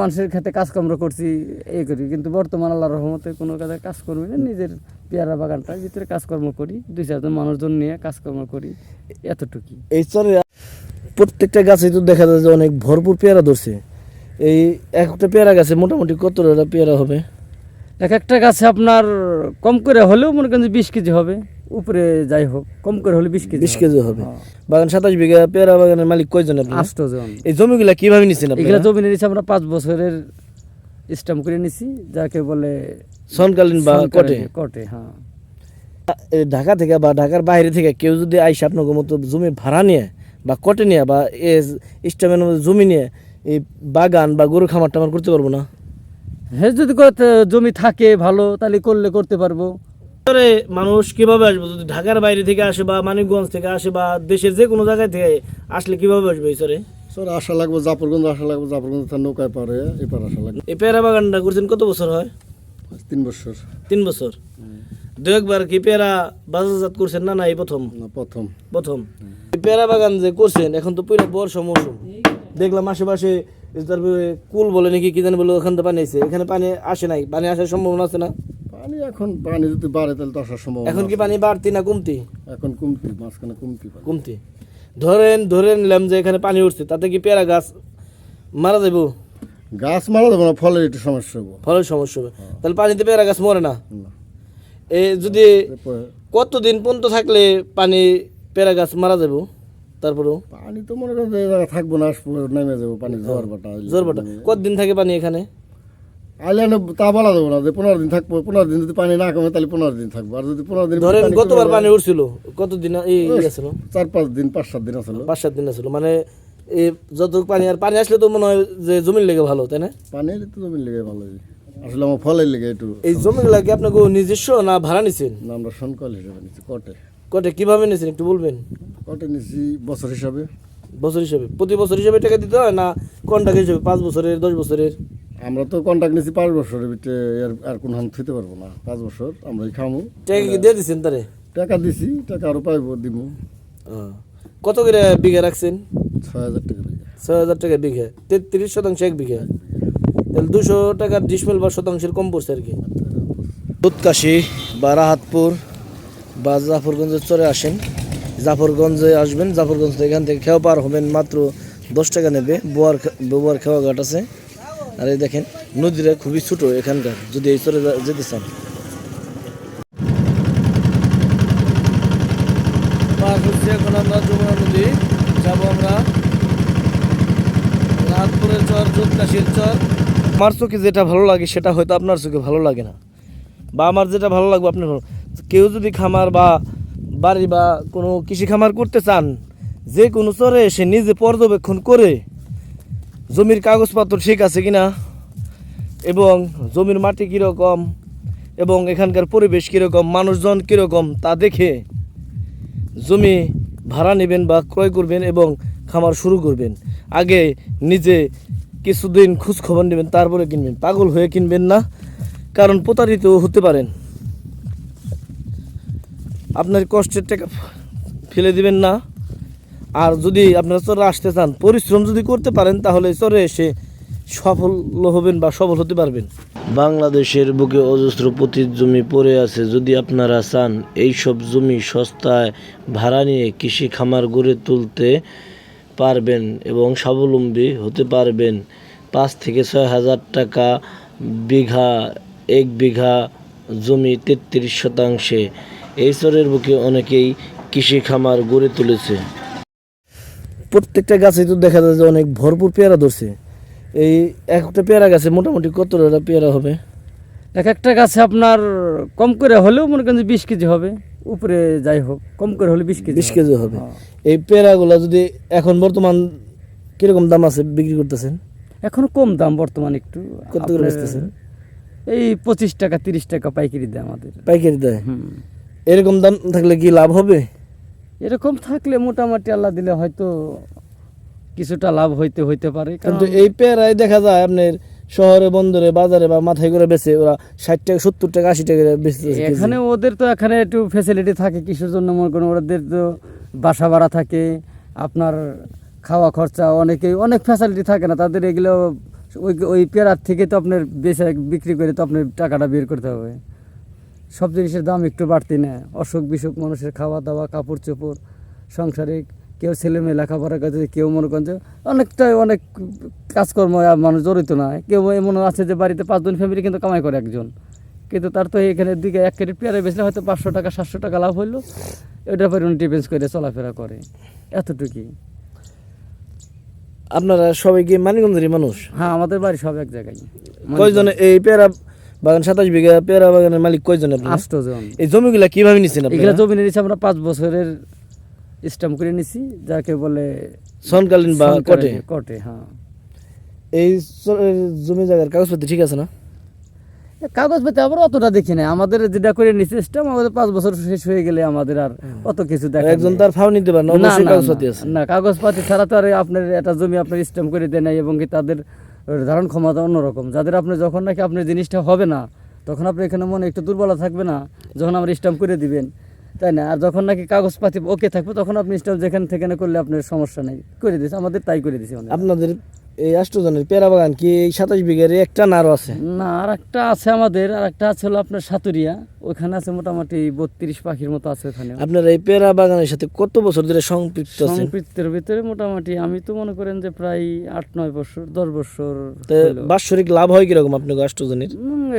মানুষের ক্ষেত্রে কাজকর্ম করছি এই করি। কিন্তু বর্তমান আল্লাহ রহমতে কোনো কাজে কাজ করবি না নিজের পেয়ারা বাগানটার ভিতরে কাজকর্ম করি। দুই চারজন মানুষজন নিয়ে কাজকর্ম করি এতটুকুই। এই চরে প্রত্যেকটা গাছে তো দেখা যায় যে অনেক ভরপুর পেয়ারা ধরছে। এই একটা পেয়ারা গাছে মোটামুটি কত পেয়ারা হবে? এক একটা গাছে আপনার কম করে হলেও মনে করেন যে বিশ কেজি হবে। উপরে যাই হোক কম করে হলে বিশ কেজি বিশ কেজি হবে। হ্যাঁ। বাগান সাতাশ বিঘা পেয়ারা বাগানের মালিক কয়জন জন এই জমিগুলা কীভাবে নিচ্ছেন এগুলো জমি নিয়েছি আমরা পাঁচ বছরের স্টাম্প করে নিছি যাকে বলে সনকালীন বা কটে? কটে হ্যাঁ। ঢাকা থেকে বা ঢাকার বাইরে থেকে কেউ যদি আইসা আপনার মতো জমি ভাড়া নিয়ে বা কটে নিয়ে বা স্টামের মধ্যে জমি নিয়ে এই বাগান বা গরু খামার টামার করতে পারব না? হ্যাঁ যদি জমি থাকে ভালো তাহলে করলে করতে পারব। ভিতরে মানুষ কীভাবে আসবে? যদি ঢাকার বাইরে থেকে আসে বা মানিকগঞ্জ থেকে আসে বা দেশের যে কোনো জায়গায় থেকে আসলে কীভাবে আসবে সরে স্যার আশা লাগবে জাফরগঞ্জ আশা লাগবে জাফরগঞ্জ তার নৌকায় পারে এবার আশা লাগবে। এই পেয়ারা বাগানটা করছেন কত বছর হয়? তিন বছর। তিন বছর। দু একবার কি পেয়ারা বাজারজাত করছেন না না এই প্রথম? প্রথম। প্রথম। পেয়ারা বাগান যে করছেন এখন তো পুরো বর্ষা মৌসুম। দেখলাম আশেপাশে তারপরে কুল বলে নাকি কি জানি বলে ওখান থেকে পানি আসে এখানে পানি আসে নাই? পানি আসার সম্ভাবনা আছে না? পানি এখন পানি যদি বাড়ে তাহলে তো সম্ভব এখন কি পানি বাড়তি না কমতি? এখন কমতি মাঝখানে কমতি পানি। কমতি। ধরেন ধরে নিলাম যে এখানে পানি উঠছে তাতে কি পেয়ারা গাছ মারা যাব গাছ মারা যাবে না ফলের একটু সমস্যা হব ফলের সমস্যা হবে। তাহলে পানিতে পেয়ারা গাছ মরে না? না। এই যদি এরপরে কতদিন পর্যন্ত থাকলে পানি পেয়ারা গাছ মারা যাব তারপরেও? পানি তো মনে করেন যে এই জায়গায় থাকব না আসব নেমে যাব পানি জোয়ার বাটা আইলে। জোর বাটা কতদিন থাকে পানি এখানে? আইলে না তা বলা যাব না যে পনেরো দিন থাকব পনেরো দিন যদি পানি না কমে তাহলে পনেরো দিন থাকব। আর যদি পনেরো দিন ধরেন গতবার পানি উঠছিল কতদিন গেছিল চার পাঁচ দিন পাঁচ সাত দিন আসলো পাঁচ সাত দিন ছিল মানে এই যত পানি আর পানি আসলে তো মনে হয় যে জমির লেগে ভালো তাই না? পানির তো জমি লেগে ভালো। আসলে আমার ফলের লেগে একটু এই জমিগুলা কি আপনাকে নিজস্ব না ভাড়া নিছেন? না আমরা সনকল হিসেবে নিচ্ছি কটে। কটে কীভাবে নিছেন একটু বলবেন? কটে নিচ্ছি বছর হিসাবে। বছর হিসাবে প্রতি বছর হিসাবে টাকা দিতে হয় না কন্ট্রাক্ট হিসাবে পাঁচ বছরের দশ বছরের? আমরা তো কন্ট্যাক্ট নিচ্ছি পাঁচ বছরের ভিতরে আর আর কোনো হাম থুইতে পারব না পাঁচ বছর আমরা খামু। টাকা কি দিয়ে দিচ্ছেন তারে? টাকা দিছি টাকা আরও পাইব দিব। কত করে বিঘা রাখছেন? ছয় হাজার টাকা বিঘা। ছয় হাজার টাকা বিঘা তেত্রিশ শতাংশ এক বিঘা। তাহলে দুশো টাকার ডিসমেল বা শতাংশের কম পড়ছে আর কি। দুধকাশি বা রাহাতপুর বা জাফরগঞ্জের চরে আসেন। জাফরগঞ্জে আসবেন জাফরগঞ্জ থেকে এখান থেকে খেয়া পার হবেন মাত্র দশ টাকা নেবে। বোয়ার বোয়ার খেওয়া ঘাট আছে। আর এই দেখেন নদীটা খুবই ছোট এখানকার যদি এই চরে যেতে চান। পার হচ্ছে এখন আমরা যমুনা নদী। যাব আমরা রাতপুরের চর যোধকাশির চর। আমার চোখে যেটা ভালো লাগে সেটা হয়তো আপনার চোখে ভালো লাগে না। বা আমার যেটা ভালো লাগবে আপনার ভালো কেউ যদি খামার বা বাড়ি বা কোনো কৃষি খামার করতে চান যে কোনো চরে এসে নিজে পর্যবেক্ষণ করে জমির কাগজপত্র ঠিক আছে কিনা? এবং জমির মাটি কীরকম? এবং এখানকার পরিবেশ কীরকম? মানুষজন কীরকম? তা দেখে জমি ভাড়া নেবেন বা ক্রয় করবেন এবং খামার শুরু করবেন। আগে নিজে কিছুদিন খোঁজ খবর নেবেন, তারপরে কিনবেন। পাগল হয়ে কিনবেন না, কারণ প্রতারিত হতে পারেন। আপনার কষ্টের টাকা ফেলে দিবেন না। আর যদি আপনারা চরে আসতে চান, পরিশ্রম যদি করতে পারেন, তাহলে চরে এসে সফল হবেন বা সফল হতে পারবেন। বাংলাদেশের বুকে অজস্র পতিত জমি পড়ে আছে। যদি আপনারা চান এই সব জমি সস্তায় ভাড়া নিয়ে কৃষি খামার গড়ে তুলতে পারবেন এবং স্বাবলম্বী হতে পারবেন, পাঁচ থেকে ছয় হাজার টাকা বিঘা, এক বিঘা জমি তেত্রিশ শতাংশে। এই চরের বুকে অনেকেই কৃষি খামার গড়ে তুলেছে। প্রত্যেকটা গাছে তো দেখা যায় যে অনেক ভরপুর পেয়ারা ধরছে। এই একটা পেয়ারা গাছে মোটামুটি কত পেয়ারা হবে? এক একটা গাছে আপনার কম করে হলেও মনে করেন যে বিশ কেজি হবে। উপরে যাই হোক কম করে হলে বিশ কেজি বিশ কেজি হবে। হ্যাঁ। এই পেয়ারাগুলো যদি এখন বর্তমান কীরকম দাম আছে বিক্রি করতেছেন? এখন কম দাম বর্তমান একটু। কত করে বেচতেছেন? এই পঁচিশ টাকা তিরিশ টাকা পাইকারি দেয় আমাদের। পাইকারি দেয়? এরকম দাম থাকলে কি লাভ হবে? এরকম থাকলে মোটামুটি আল্লাহ দিলে হয়তো কিছুটা লাভ হইতে হইতে পারে। কিন্তু এই পেয়ারাই দেখা যায় আপনার শহরে বন্দরে বাজারে বা মাথায় করে বেচে ওরা ষাট টাকা সত্তর টাকা আশি টাকা বেচতে এখানে ওদের তো এখানে একটু ফেসিলিটি থাকে কিসের জন্য মনে করেন ওদের তো বাসা ভাড়া থাকে আপনার খাওয়া খরচা অনেকে অনেক ফ্যাসিলিটি থাকে না তাদের এগুলো ওই ওই পেয়ারার থেকে তো আপনার বেচা বিক্রি করে তো আপনার টাকাটা বের করতে হবে। সব জিনিসের দাম একটু বাড়তি না অসুখ বিসুখ মানুষের খাওয়া দাওয়া কাপড় চোপড় সংসারে কেউ ছেলে মেয়ে লেখাপড়া করছে কেউ মনে করেন যে অনেকটাই অনেক কাজকর্ম মানুষ জড়িত না কেউ এমন আছে যে বাড়িতে পাঁচজন ফ্যামিলি কিন্তু কামাই করে একজন। কিন্তু তার তো এখানে দিকে এক কেজি পেয়ারা বেচলে হয়তো পাঁচশো টাকা সাতশো টাকা লাভ হইল। এটার পরে উনি ডিফেন্স করে চলাফেরা করে। এতটুকুই। আপনারা সবাই কি মানিকগঞ্জেরই মানুষ? হ্যাঁ আমাদের বাড়ি সব এক জায়গায়। কয়জন এই পেয়ারা বাগান সাতাশ বিঘা পেয়ারা বাগানের মালিক কয়জন আষ্টজন এই জমিগুলা কীভাবে নিচ্ছেন এগুলা জমি নিয়েছি আমরা পাঁচ বছরের স্ট্যাম্প করে নিছি যাকে বলে সনকালীন বা কটে? কটে হ্যাঁ। এই জমি জায়গার কাগজপত্র ঠিক আছে না? এ কাগজ পেতে আমরা অতটা দেখি না আমাদের যেটা করে নিছি স্ট্যাম্প আমাদের পাঁচ বছর শেষ হয়ে গেলে আমাদের আর অত কিছু দেখা একজন। তার ফাও নিতে পারে না কাগজপাতি আছে। না কাগজপাতি ছাড়া তো আর আপনার একটা জমি আপনার স্ট্যাম্প করে দেয় নাই এবং কি তাদের ধারণ ক্ষমতা অন্যরকম। যাদের আপনি যখন নাকি আপনার জিনিসটা হবে না, তখন আপনি এখানে মনে একটু দুর্বলতা থাকবে না, যখন আমার স্ট্যাম্প করে দিবেন। তাই না? আর যখন নাকি কাগজপাতি ওকে থাকবে, তখন আপনি স্ট্যাম্প যেখানে থেকে করলে আপনার সমস্যা নেই। করে দিয়েছে, আমাদের তাই করে দিয়েছে আপনাদের এই আষ্টজনের পেয়ারা বাগান কি এই সাতাশ বিঘার একটা না আরও আছে? না আর একটা আছে আমাদের আর একটা আছে হলো আপনার সাতুরিয়া। ওখানে আছে মোটামুটি বত্রিশ পাখির মতো আছে ওখানে আপনারা এই পেয়ারা বাগানের সাথে কত বছর ধরে সম্পৃক্ত সম্পৃক্তের ভিতরে মোটামুটি আমি তো মনে করেন যে প্রায় আট নয় বছর দশ বছর তো বাৎসরিক লাভ হয় কীরকম আপনাকে আষ্টজনের?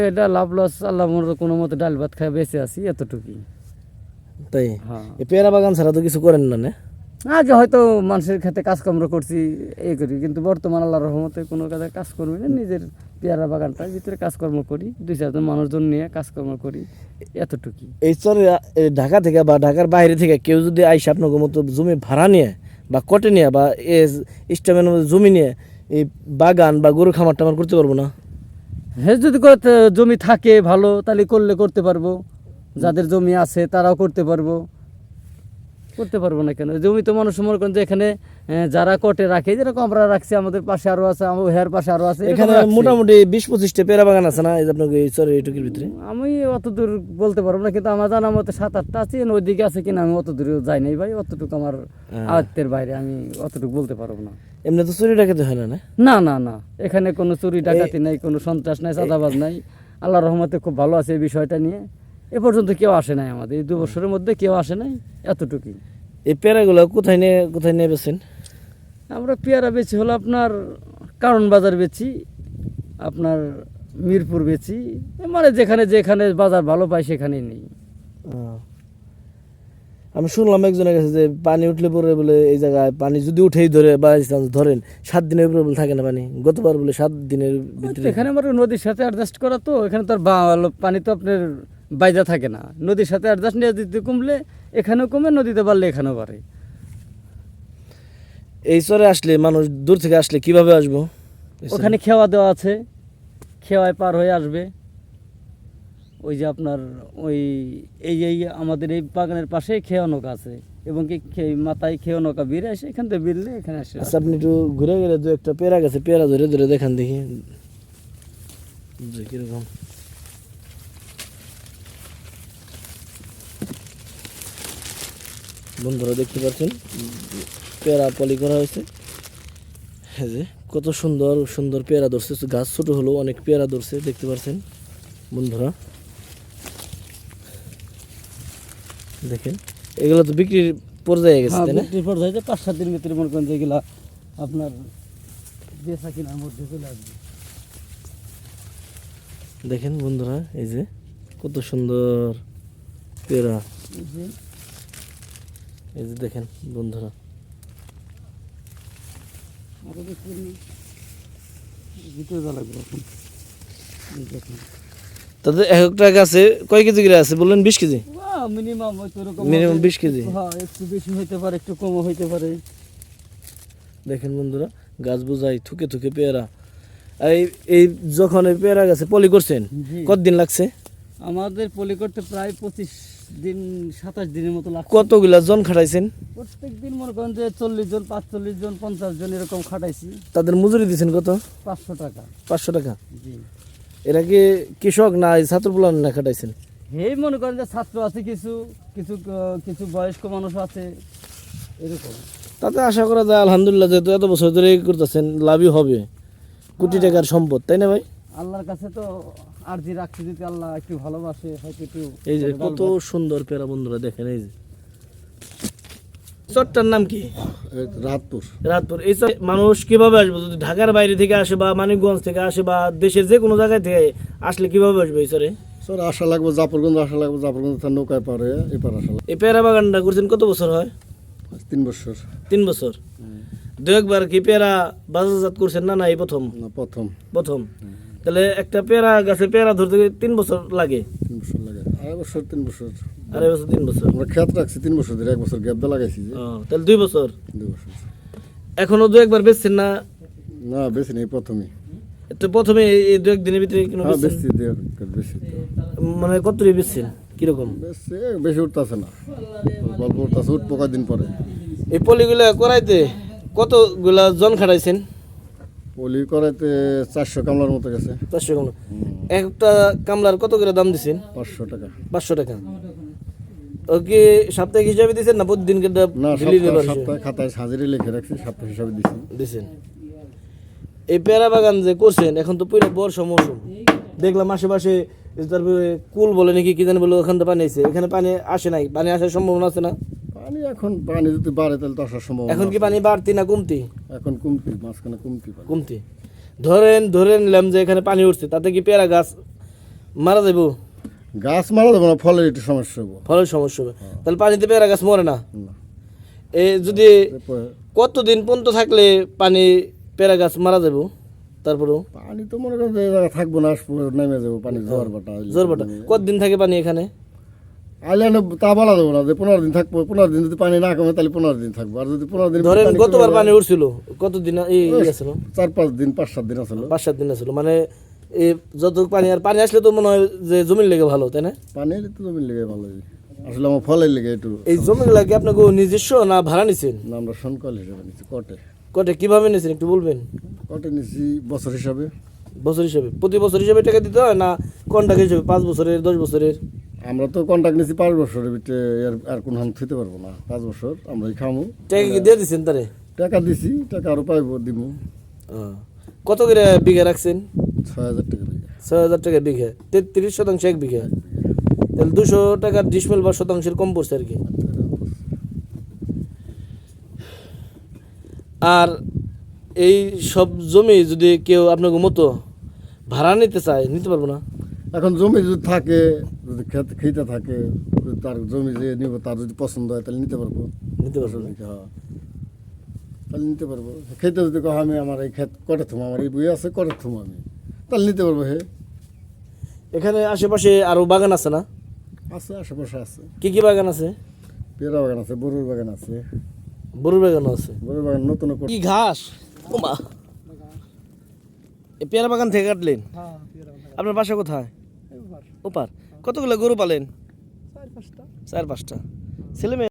এটা লাভ লস আল্লাহ কোনো মতো ডাল ভাত খায় বেঁচে আছি এতটুকুই। তাই? হ্যাঁ। পেয়ারা বাগান ছাড়া তো কিছু করেন না না? আগে হয়তো মানুষের ক্ষেত্রে কাজকর্ম করছি এই করি কিন্তু বর্তমান আল্লাহ রহমতে কোনো কাজে কাজ করবি না নিজের পেয়ারা বাগানটার ভিতরে কাজকর্ম করি দুই চারজন মানুষজন নিয়ে কাজকর্ম করি এতটুকুই। এই চরে ঢাকা থেকে বা ঢাকার বাইরে থেকে কেউ যদি আইসে আপনাকে মতো জমি ভাড়া নিয়ে বা কটে নিয়ে বা এ স্টামের মধ্যে জমি নিয়ে এই বাগান বা গরু খামার টামার করতে পারব না? হ্যাঁ যদি জমি থাকে ভালো তাহলে করলে করতে পারব। যাদের জমি আছে তারাও করতে পারব। করতে পারব না কেন? জমি তো মানুষ মনে করেন যে এখানে যারা কটে রাখে যেরকম আমরা রাখছি আমাদের পাশে আরও আছে আমার হেয়ার পাশে আরও আছে এখানে মোটামুটি বিশ পঁচিশটা পেয়ারা বাগান আছে না? আপনাকে চরে এইটুকুর ভিতরে। আমি অত দূর বলতে পারব না কিন্তু আমার জানা মতো সাত আটটা আছে ওইদিকে আছে কিনা আমি অত দূরে যাই নাই ভাই অতটুকু আমার হ্যাঁ। আয়ত্তের বাইরে আমি অতটুকু বলতে পারব না। এমনি তো চুরি ডাকাতে হয় না না? না না না এখানে কোনো চুরি ডাকাতি নাই কোনো সন্ত্রাস নাই চাঁদাবাজ নাই। আল্লাহ রহমতে খুব ভালো আছে এই বিষয়টা নিয়ে। এ পর্যন্ত কেউ আসে নাই আমাদের। এই দু বছরের মধ্যে কেউ আসে নাই এতটুকুই। এই পেয়ারাগুলো কোথায় নিয়ে কোথায় নিয়ে বেছেন আমরা পেয়ারা বেচি হলো আপনার কারণ বাজার বেচি আপনার মিরপুর বেচি এ মানে যেখানে যেখানে বাজার ভালো পাই সেখানেই নেই। আমি শুনলাম একজনের কাছে যে পানি উঠলে পরে বলে এই জায়গায় পানি যদি উঠেই ধরে বা ধরেন সাত দিনের উপরে বলে থাকে না পানি? গতবার বলে সাত দিনের ভিতরে। এখানে আমার নদীর সাথে অ্যাডজাস্ট করা তো এখানে তো আর পানি তো আপনার বাইজা থাকে না। নদীর সাথে অ্যাডজাস্ট নিয়ে দিতে কমলে এখানেও কমে নদীতে বাড়লে এখানেও বাড়ে। এই চরে আসলে মানুষ দূর থেকে আসলে কীভাবে আসব? ওখানে খেওয়া দেওয়া আছে। খেওয়ায় পার হয়ে আসবে। ওই যে আপনার ওই এই এই আমাদের এই বাগানের পাশে খেয়া নৌকা আছে। এবং কি মাথায় খেয়া নৌকা বেরিয়ে আসে এখান থেকে বেরলে এখানে আসে। আচ্ছা আপনি একটু ঘুরে গেলে দু একটা পেয়ারা গেছে পেয়ারা ধরে ধরে দেখান দেখি। কীরকম। বন্ধুরা দেখতে পাচ্ছেন পেয়ারা পলি করা হয়েছে। হ্যাঁ যে কত সুন্দর সুন্দর পেয়ারা ধরছে। গাছ ছোট হলেও অনেক পেয়ারা ধরছে দেখতে পাচ্ছেন বন্ধুরা। দেখেন এগুলো তো বিক্রির পর্যায়ে গেছে হ্যাঁ তাই না? বিক্রির পর যাইতে পাঁচ সাত দিন ভিতরে মনে করেন যেগুলা আপনার বেচা কিনার মধ্যে চলে আসবে। দেখেন বন্ধুরা এই যে কত সুন্দর পেয়ারা। এই যে দেখেন বন্ধুরা। আরও দেখুন তাদের এক একটা গাছে কয় কেজি করে আছে বললেন? বিশ কেজি? মিনিমাম হবে। 20 কেজি? হ্যাঁ একটু বেশি হইতে পারে একটু কমও হইতে পারে। দেখেন বন্ধুরা গাছ বোঝাই থুকে থুকে পেয়ারা। এই এই যখন এই পেয়ারা গাছে পলি করছেন কতদিন লাগছে? আমাদের পলি করতে প্রায় পঁচিশ দিন সাতাশ দিনের মতো লাগছে। কতগুলা জন খাটাইছেন? প্রত্যেক দিন মনে করেন যে চল্লিশ জন পাঁচচল্লিশ জন পঞ্চাশ জন এরকম খাটাইছি। তাদের মজুরি দিয়েছেন কত? পাঁচশো টাকা। পাঁচশো টাকা। জি। এরা কি কৃষক না ছাত্র পোলান না খাটাইছেন? এই মনে করেন যে ছাত্র আছে কিছু কিছু কিছু বয়স্ক মানুষ আছে এরকম। তাতে আশা করা যায় আলহামদুলিল্লাহ যেহেতু এত বছর ধরে করতেছেন লাভই হবে। কোটি টাকার সম্পদ তাই না ভাই? আল্লাহর কাছে তো আরজি রাখছি যদি আল্লাহ একটু ভালোবাসে হয়তো একটু এই যে কত সুন্দর পেয়ারা বন্ধুরা দেখেন এই যে। চরটার নাম কি? রাতপুর। রাতপুর। এই চর- মানুষ কীভাবে আসবে? যদি ঢাকার বাইরে থেকে আসে বা মানিকগঞ্জ থেকে আসে বা দেশের যে কোনো জায়গায় থেকে আসলে কীভাবে আসবে এই চরে? স্যার আসা লাগবে জাফরগঞ্জ আসা লাগবে জাফরগঞ্জ তার নৌকায় পারে এপার আসা লাগবে। এই পেয়ারা বাগানটা করছেন কত বছর হয়? তিন বছর। তিন বছর। দু একবার কি পেয়ারা বাজারজাত করছেন না না এই প্রথম? না প্রথম। প্রথম। তাহলে একটা পেয়ারা গাছে পেয়ারা ধরতে গেলে তিন বছর লাগে। তিন বছর লাগে। আড়াই বছর তিন বছর। আড়াই বছর তিন বছর। আমরা খেত রাখছি তিন বছর ধরে এক বছর গ্যাপ দিয়ে লাগাইছি তাহলে দুই বছর। দুই বছর। এখনও দু একবার বেচছেন না? না বেশি নেই প্রথমে। তো প্রথমে এই- দু একদিনের ভিতরে কোনো? বেশি বেশি মানে কত বেচছেন? কীরকম? বেশি বেশি উঠতেছে না। গল্প উঠতেছে উঠবো কদিন পরে। এই পলিগুলা করাইতে কতগুলা জন খাটাইছেন? পলি করাইতে চারশো কামলার মতো গেছে। চারশো কামলা। একটা কামলার কত করে দাম দিছেন? পাঁচশো টাকা। পাঁচশো টাকা। সাপ্তাহিক হিসাবে দিছেন না প্রতিদিন না সপ্তাহে খাতায় হাজিরি লিখে রাখছি সপ্তাহ হিসাবে দিছি। দিছেন। এই পেয়ারা বাগান যে করছেন এখন তো পুরো বর্ষা মৌসুম। দেখলাম আশেপাশে তারপরে কুল বলে নাকি কি জানি বলে ওখান থেকে পানি আসছে এখানে পানি আসে নাই পানি আসার সম্ভাবনা আছে না? পানি এখন পানি যদি বাড়ে তাহলে তো আসার সম্ভব এখন কি পানি বাড়তি না কমতি? এখন কমতি মাঝখানে কমতি কমতি। ধরেন ধরে নিলাম যে এখানে পানি উঠছে তাতে কি পেয়ারা গাছ মারা যাব গাছ মারা যাবে না ফলের একটু সমস্যা হব ফলের সমস্যা হবে। তাহলে পানিতে পেয়ারা গাছ মরে না। এ যদি কতদিন পর্যন্ত থাকলে পানি পেয়ারা গাছ মারা যাব তারপরেও? পানি তো মনে করেন থাকব না আসব নেমে যাব পানি জোয়ার বাটা আইলে। বাটা কতদিন থাকে পানি এখানে? আইলে তা বলা যাব না যে পনেরো দিন থাকব পনেরো দিন যদি পানি না কমে তাহলে পনেরো দিন থাকব। আর যদি পনেরো দিন ধরেন গতবার পানি উঠছিল কতদিন এই গেছিল চার পাঁচ দিন পাঁচ সাত দিন আসলো পাঁচ সাত দিন আছিল। মানে এই যত পানি আর পানি আসলে তো মনে হয় যে জমির লেগে ভালো তাই না? পানি এলে তো জমির লেগে ভালো। আসলে আমার ফলের লেগে একটু এই জমিগুলা কি আপনাকে নিজস্ব না ভাড়া নিছেন? না আমরা সনকল হিসাবে নিচ্ছি কটে। কটে কীভাবে নিছেন একটু বলবেন? কটে নিচ্ছি বছর হিসাবে। বছর হিসাবে। প্রতি বছর হিসাবে টাকা দিতে হয় না কন্ট্রাক্ট হিসাবে? পাঁচ বছরের দশ বছরের? আমরা তো কন্ট্যাক্ট নিচ্ছি পাঁচ বছরের ভিতরে আর আর কোন হাম থইতে পারব না পাঁচ বছর আমরা খামু। টাকা কি দিয়ে দিচ্ছেন তারে? টাকা দিছি টাকা আরও পাইবো দিমু। ও। কত করে বিঘা রাখছেন? ছয় হাজার টাকা বিঘা। ছয় হাজার টাকা বিঘা তেত্রিশ শতাংশ এক বিঘা। তাহলে দুশো টাকার ডিসমেল বা শতাংশের কম পড়ছে আর কি। আর এই সব জমি যদি কেউ আপনাকে মতো ভাড়া নিতে চায় নিতে পারব না? এখন জমি যদি থাকে যদি খেত খেতে থাকে যদি তার জমি যে নিব তার যদি পছন্দ হয় তাহলে নিতে পারব। নিতে পারব হ্যাঁ। তাহলে নিতে পারব। খেতে যদি কহ আমি আমার এই ক্ষেত কটে থুম আমার এই বই আছে কটে থুম আমি? তাহলে নিতে পারব হে। এখানে আশেপাশে আরও বাগান আছে না? আছে আশেপাশে আছে। কি কি বাগান আছে? পেয়ারা বাগান আছে বরুর বাগান আছে। বড়ুর বাগানও আছে? বরুর বাগান নতুন কি ঘাস? ও পেয়ারা বাগান থেকে কাটলেন? আপনার বাসা কোথায়? ওপার। কতগুলো গরু পালেন? চার পাঁচটা। ছেলে মেয়ে?